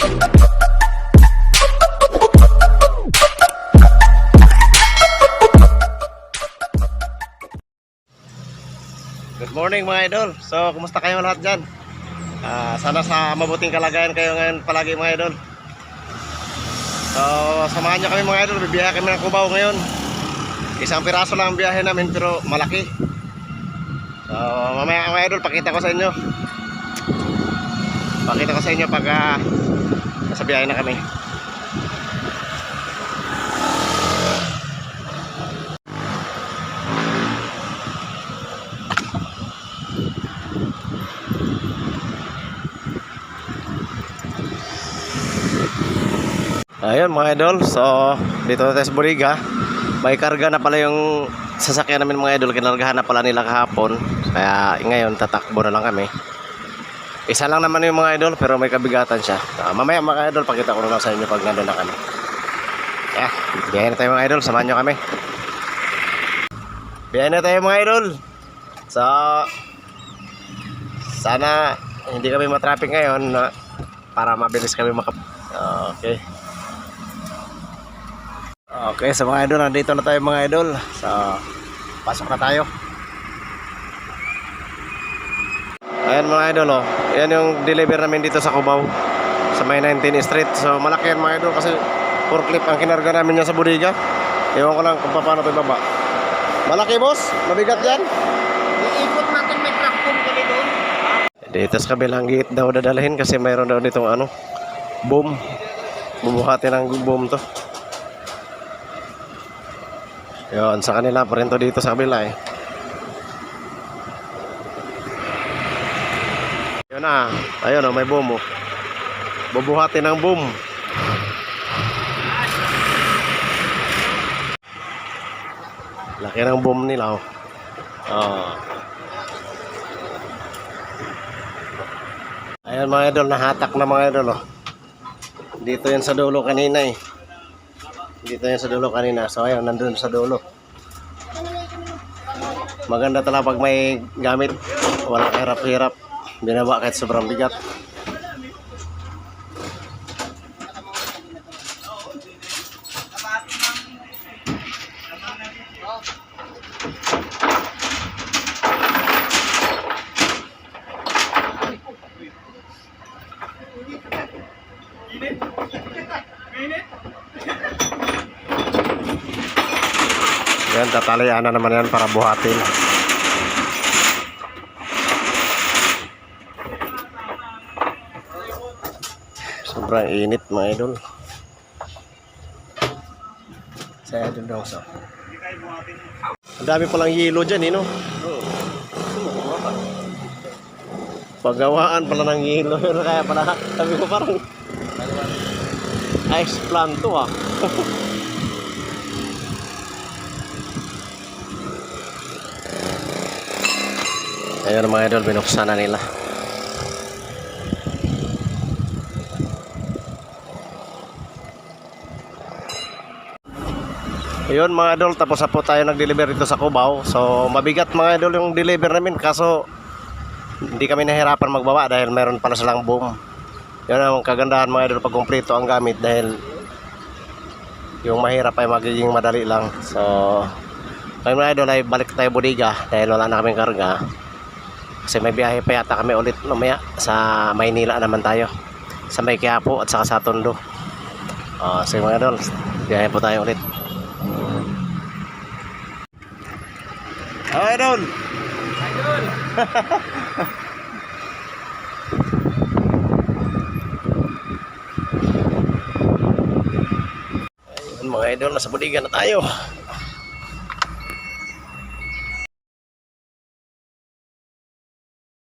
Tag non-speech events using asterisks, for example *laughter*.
Good morning mga idol. So, kumusta kayo lahat dyan? Ah, sana sa mabuting kalagayan kayo ngayon palagi mga idol. So, samahan nyo kami mga idol. Bibiyahe kami ng Cubao ngayon. Isang piraso lang ang biyahe namin pero malaki. So, mamaya mga idol, pakita ko sa inyo. Pakita ko sa inyo pag ah, nasa biyahe na kami. Ayun mga idol, so dito na tayo sa Buriga. May karga na pala yung sasakyan namin mga idol, kinargahan na pala nila kahapon. Kaya ngayon tatakbo na lang kami. Isa lang naman yung mga idol pero may kabigatan siya. Ah, mamaya mga idol, pakita ko na lang sa inyo pag nandun na kami. Yeah, biyahe na tayo mga idol, samahan nyo kami. Biyahe na tayo mga idol. So, sana hindi kami matraffic ngayon na para mabilis kami makap... Okay. Okay, sa mga idol, nandito na tayo mga idol. So, pasok na tayo. Ayan mga idol, oh. Yan yung deliver namin dito sa Cubao. Sa may 19 Street. So, malaki yan mga idol kasi forklift ang kinarga namin yan sa bodega. Ewan ko lang kung paano ito ibaba. Malaki boss? Mabigat yan? Iikot natin may tractor ka dito. Dito sa kabilang gate daw dadalhin kasi mayroon daw ditong ano, boom. Bumuhati ng boom to. Yun, sa kanila pa rin to dito sa kabila eh. Yun na, ayun oh, may boom oh. Bubuhati ng boom. Laki ng boom nila oh. Oh. Ayan mga idol, nahatak na mga idol oh. Dito yan sa dulo kanina eh. Dito yan sa dulo kanina. So ayun, nandun sa dulo. Maganda talaga pag may gamit. Walang hirap-hirap. Binaba kahit sobrang bigat. Yan, tatalian na naman yan para buhatin. Sobrang init mga idol. Sa idol daw sa. Ang dami palang yelo dyan, eh, no? Pagawaan pala ng yelo. *laughs* Kaya pala, sabi ko parang ice plant to ah. *laughs* Ayun mga idol, binuksan na nila. Ayun mga idol, tapos na po tayo nag-deliver dito sa Cubao. So mabigat mga idol yung deliver namin kaso hindi kami nahirapan magbaba dahil meron pala silang boom. Yun ang kagandahan mga idol pag kumpleto ang gamit dahil yung mahirap ay magiging madali lang. So kami mga idol ay balik tayo bodega dahil wala na kaming karga. Kasi may biyahe pa yata kami ulit mamaya sa Maynila naman tayo. Sa May Quiapo at saka sa Tondo. Uh, sige mga idol, biyahe po tayo ulit. Oh, idol! *laughs* Ayun. Ayun mga idol, nasa bodega na tayo.